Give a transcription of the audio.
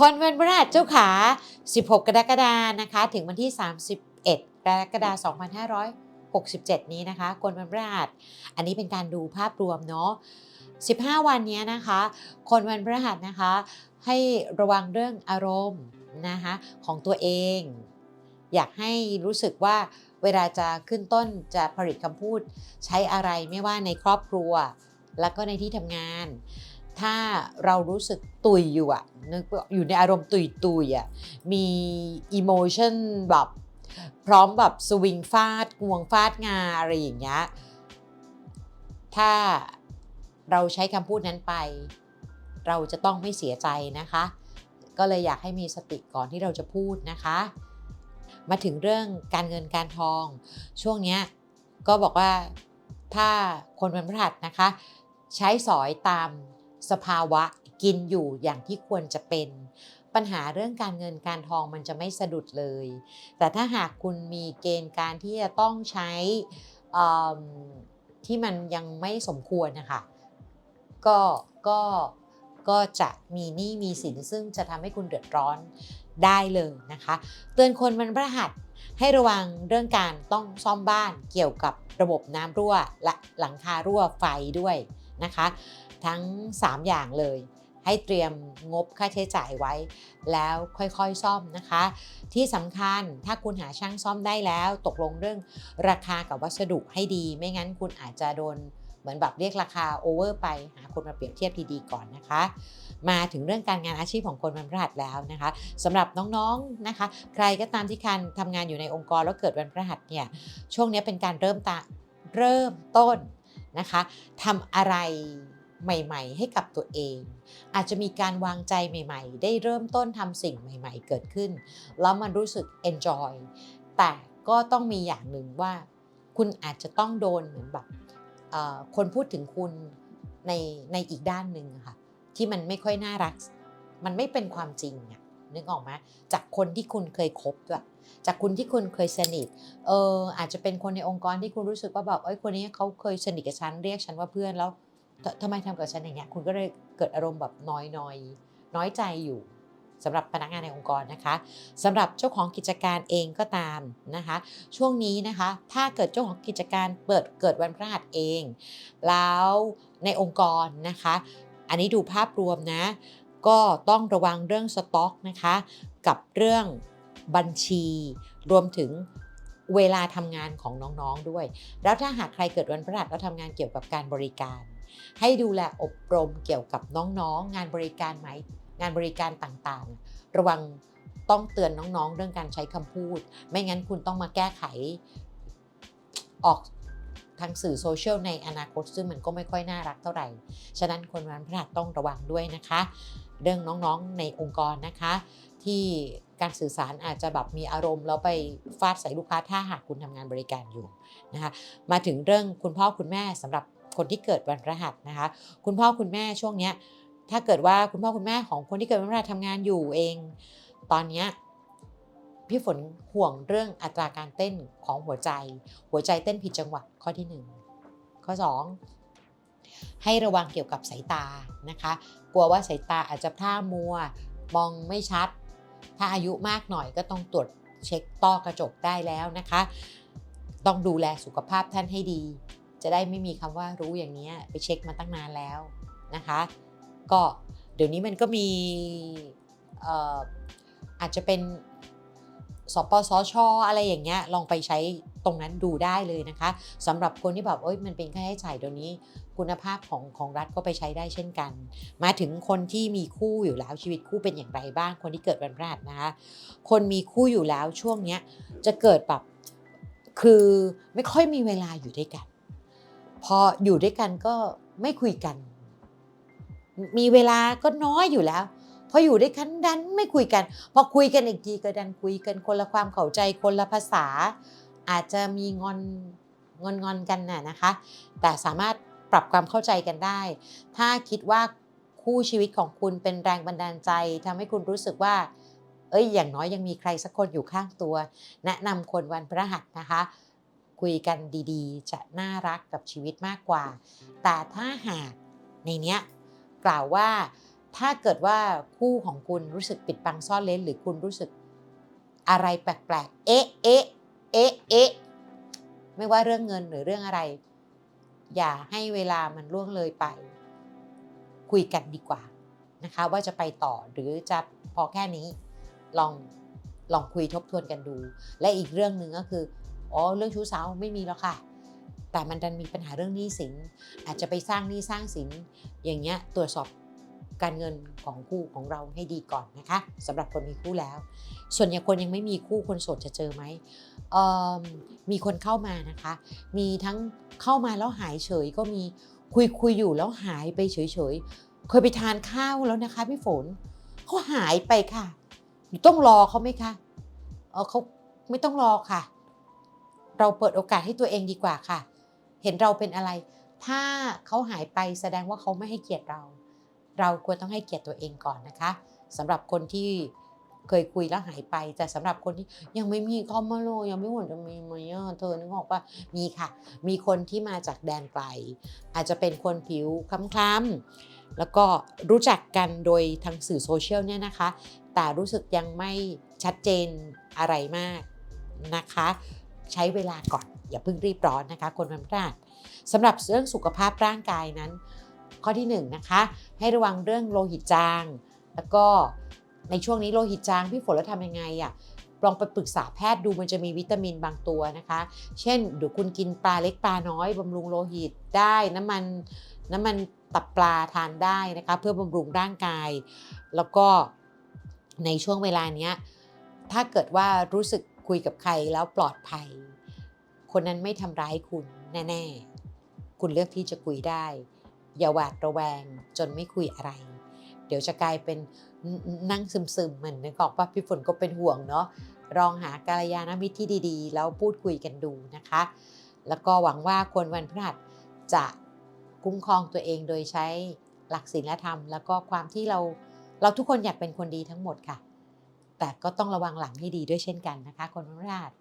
คนวันพฤหัสเจ้าขา 16 กรกฎานะคะ ถึงวันที่ 31 กรกฎาคม2567 นี้นะคะคนวันพฤหัสอันนี้เป็นการดูภาพรวมเนาะ 15 วันนี้นะคะ คนวันพฤหัสนะคะ ให้ระวังเรื่องอารมณ์นะคะของตัวเอง อยากให้รู้สึกว่าเวลาจะขึ้นต้นจะผลิตคำพูดใช้อะไรไม่ว่าในครอบครัว แล้วก็ในที่ทำงาน ถ้าเรารู้สึกตุยอยู่อะนึกอยู่ในอารมณ์ตุยตุยๆอะมีอิโมชันแบบพร้อมแบบสวิงฟาดงวงฟาดงาอะไรอย่างเงี้ย ถ้าเราใช้คำพูดนั้นไป เราจะต้องไม่เสียใจนะคะ ก็เลยอยากให้มีสติก่อนที่เราจะพูดนะคะ มาถึงเรื่องการเงินการทอง ช่วงเนี้ยก็บอกว่าถ้าคนวันพฤหัสนะคะ ใช้สอยตาม สภาวะกินอยู่อย่างที่ควรจะเป็น ปัญหาเรื่องการเงินการทองมันจะไม่สะดุดเลย แต่ถ้าหากคุณมีเกณฑ์การที่จะต้องใช้ที่มันยังไม่สมควรนะคะก็ก็ก็จะมีหนี้มีสินซึ่งจะทำให้คุณเดือดร้อนได้เลยนะคะ เตือนคนมันพระหัสให้ระวังเรื่องการต้องซ่อมบ้านเกี่ยวกับระบบน้ำรั่วและหลังคารั่วไฟด้วยนะคะ ทั้ง 3 อย่างเลย ให้เตรียมงบค่าใช้จ่ายไว้ แล้วค่อยๆซ่อมนะคะ ที่สำคัญถ้าคุณหาช่างซ่อมได้แล้ว ตกลงเรื่องราคากับวัสดุให้ดี ไม่งั้นคุณอาจจะโดนเหมือนแบบเรียกราคาโอเวอร์ไปหาคนมาเปรียบเทียบดีๆก่อนนะคะ มาถึงเรื่องการงานอาชีพของคนวันพฤหัสแล้วนะคะสำหรับน้องๆนะคะ ใครก็ตามที่การทำงานอยู่ในองค์กรแล้วเกิดวันพฤหัสเนี่ยช่วงนี้เป็นการเริ่มตาเริ่มต้นนะคะทำอะไร ใหม่ๆ ให้กับตัวเอง อาจจะมีการวางใจใหม่ๆ ได้เริ่มต้นทำสิ่งใหม่ๆ เกิดขึ้น แล้วมันรู้สึก enjoy แต่ก็ต้องมีอย่างหนึ่งว่า คุณอาจจะต้องโดนเหมือนแบบคนพูดถึงคุณในในอีกด้านหนึ่งค่ะที่มันไม่ค่อยน่ารัก มันไม่เป็นความจริงอะนึกออกไหมจากคนที่คุณเคยคบด้วยจากคุณที่คุณเคยสนิท เอออาจจะเป็นคนในองค์กรที่คุณรู้สึกว่าแบบเอ้ยคนนี้เขาเคยสนิทกับฉันเรียกฉันว่าเพื่อนแล้ว ททำไมทำกับฉันอย่างเงี้ยคุณก็เลยเกิดอารมณ์แบบน้อยน้อยน้อยใจอยู่สำหรับพนักงานในองค์กรนะคะสำหรับเจ้าของกิจการเองก็ตามนะคะ ช่วงนี้นะคะ ถ้าเกิดเจ้าของกิจการเปิดเกิดวันพฤหัสเอง แล้วในองค์กรนะคะ อันนี้ดูภาพรวมนะ ก็ต้องระวังเรื่องสต็อกนะคะ กับเรื่องบัญชี รวมถึงเวลาทำงานของน้องๆด้วย แล้วถ้าหากใครเกิดวันพฤหัสแล้วทำงานเกี่ยวกับการบริการ ให้ดูแลอบรมเกี่ยวกับน้องๆ งานบริการไหมงานบริการต่างๆ ระวังต้องเตือนน้องๆ เรื่องการใช้คำพูด ไม่งั้นคุณต้องมาแก้ไขออกทางสื่อโซเชียลในอนาคตซึ่งมันก็ไม่ค่อยน่ารักเท่าไหร่ ฉะนั้นคนวันพฤหัสต้องระวังด้วยนะคะ เรื่องน้องๆในองค์กรนะคะ ที่การสื่อสารอาจจะแบบมีอารมณ์แล้วไปฟาดใส่ลูกค้าถ้าหากคุณทำงานบริการอยู่นะคะ มาถึงเรื่องคุณพ่อคุณแม่สำหรับ คนที่เกิดวันพฤหัสนะคะ คุณพ่อคุณแม่ช่วงเนี้ยถ้าเกิดว่าคุณพ่อคุณแม่ของคนที่เกิดวันพฤหัสทำงานอยู่เอง ตอนเนี้ยพี่ฝนห่วงเรื่องอัตราการเต้นของหัวใจ หัวใจเต้นผิดจังหวะข้อที่หนึ่งข้อสองให้ระวังเกี่ยวกับสายตานะคะ กลัวว่าสายตาอาจจะพร่ามัว มองไม่ชัด ถ้าอายุมากหน่อยก็ต้องตรวจเช็คต้อกระจกได้แล้วนะคะ ต้องดูแลสุขภาพท่านให้ดี จะได้ไม่มีคำว่ารู้อย่างนี้ไปเช็คมาตั้งนานแล้วนะคะ ก็เดี๋ยวนี้มันก็มีอาจจะเป็นสปสชอะไรอย่างเงี้ยลองไปใช้ตรงนั้นดูได้เลยนะคะสำหรับคนที่แบบเอ้ยมันเป็นค่าใช้จ่ายเดี๋ยวนี้คุณภาพของของรัฐก็ไปใช้ได้เช่นกัน มาถึงคนที่มีคู่อยู่แล้วชีวิตคู่เป็นอย่างไรบ้าง คนที่เกิดวันพฤหัสนะคะคนมีคู่อยู่แล้วช่วงเนี้ยจะเกิดแบบคือไม่ค่อยมีเวลาอยู่ด้วยกัน พออยู่ด้วยกันก็ไม่คุยกัน มีเวลาก็น้อยอยู่แล้วพออยู่ด้วยกันดันไม่คุยกัน พอคุยกันอีกทีก็ดันคุยกันคนละความเข้าใจคนละภาษา อาจจะมีงอนงอนงอนกันน่ะนะคะ แต่สามารถปรับความเข้าใจกันได้ ถ้าคิดว่าคู่ชีวิตของคุณเป็นแรงบันดาลใจทำให้คุณรู้สึกว่า เอ้ยอย่างน้อยยังมีใครสักคนอยู่ข้างตัว แนะนำคนวันพฤหัสนะคะ คุยกันดีๆ จะน่ารักกับชีวิตมากกว่า แต่ถ้าหากในเนี้ยกล่าวว่าถ้าเกิดว่าคู่ของคุณรู้สึกปิดบังซ่อนเร้นหรือคุณรู้สึกอะไรแปลกๆ เอ๊ะ เอ๊ะ เอ๊ะ เอ๊ะ ไม่ว่าเรื่องเงินหรือเรื่องอะไร อย่าให้เวลามันล่วงเลยไป คุยกันดีกว่านะคะ ว่าจะไปต่อหรือจะพอแค่นี้ลองลองคุยทบทวนกันดู และอีกเรื่องหนึ่งก็คือ อ๋อเรื่องชู้สาวไม่มีแล้วค่ะ แต่มันดันมีปัญหาเรื่องหนี้สินอาจจะไปสร้างหนี้สร้างสินอย่างเงี้ยตรวจสอบการเงินของคู่ของเราให้ดีก่อนนะคะสำหรับคนมีคู่แล้ว ส่วนอย่างคนยังไม่มีคู่คนโสดจะเจอไหมมมีคนเข้ามานะคะ มีทั้งเข้ามาแล้วหายเฉยก็มีคุยคุยอยู่แล้วหายไปเฉยเฉยเคยไปทานข้าวแล้วนะคะพี่ฝนเขาหายไปค่ะต้องรอเขาไหมคะเออเขาไม่ต้องรอค่ะ เราเปิดโอกาสให้ตัวเองดีกว่าค่ะ เห็นเราเป็นอะไร ถ้าเขาหายไปแสดงว่าเขาไม่ให้เกียรติเรา เราควรต้องให้เกียรติตัวเองก่อนนะคะสำหรับคนที่เคยคุยแล้วหายไป แต่สำหรับคนที่ยังไม่มีเข้ามาเลยังไม่หวนจะมีไหมอะเธอนึกออกว่ามีค่ะ มีคนที่มาจากแดนไกล อาจจะเป็นคนผิวคล้ำๆแล้วก็รู้จักกันโดยทางสื่อโซเชียลเนี่ยนะคะ แต่รู้สึกยังไม่ชัดเจนอะไรมากนะคะ ใช้เวลาก่อน อย่าเพิ่งรีบร้อนนะคะ คนวันพฤหัสสำหรับเรื่องสุขภาพร่างกายนั้น ข้อที่1นงนะคะ ให้ระวังเรื่องโลหิตจาง แล้วก็ในช่วงนี้โลหิตจางพี่ฝนแล้วทำยังไงอะ่ะลองไปปรึกษาแพทย์ดูมันจะมีวิตามินบางตัวนะคะ เช่นเดี๋ยวคุณกินปลาเล็กปลาน้อยบำรุงโลหิตได้น้ำมันน้ำมันตับปลาทานได้นะคะเพื่อบำรุงร่างกาย แล้วก็ในช่วงเวลานี้ถ้าเกิดว่ารู้สึก คุยกับใครแล้วปลอดภัย คนนั้นไม่ทำร้ายคุณแน่ๆ คุณเลือกที่จะคุยได้ อย่าหวาดระแวงจนไม่คุยอะไร เดี๋ยวจะกลายเป็นนั่งซึมๆเหมือนนึกออกว่าพี่ฝนก็เป็นห่วงเนาะลองหากาลยานมิตรที่ดีๆ แล้วพูดคุยกันดูนะคะ แล้วก็หวังว่าคนวันพฤหัสจะคุ้มครองตัวเองโดยใช้หลักศีลธรรม แล้วก็ความที่เราเราทุกคนอยากเป็นคนดีทั้งหมดค่ะ แต่ก็ต้องระวังหลังให้ดีด้วยเช่นกันนะคะคนวันพฤหัส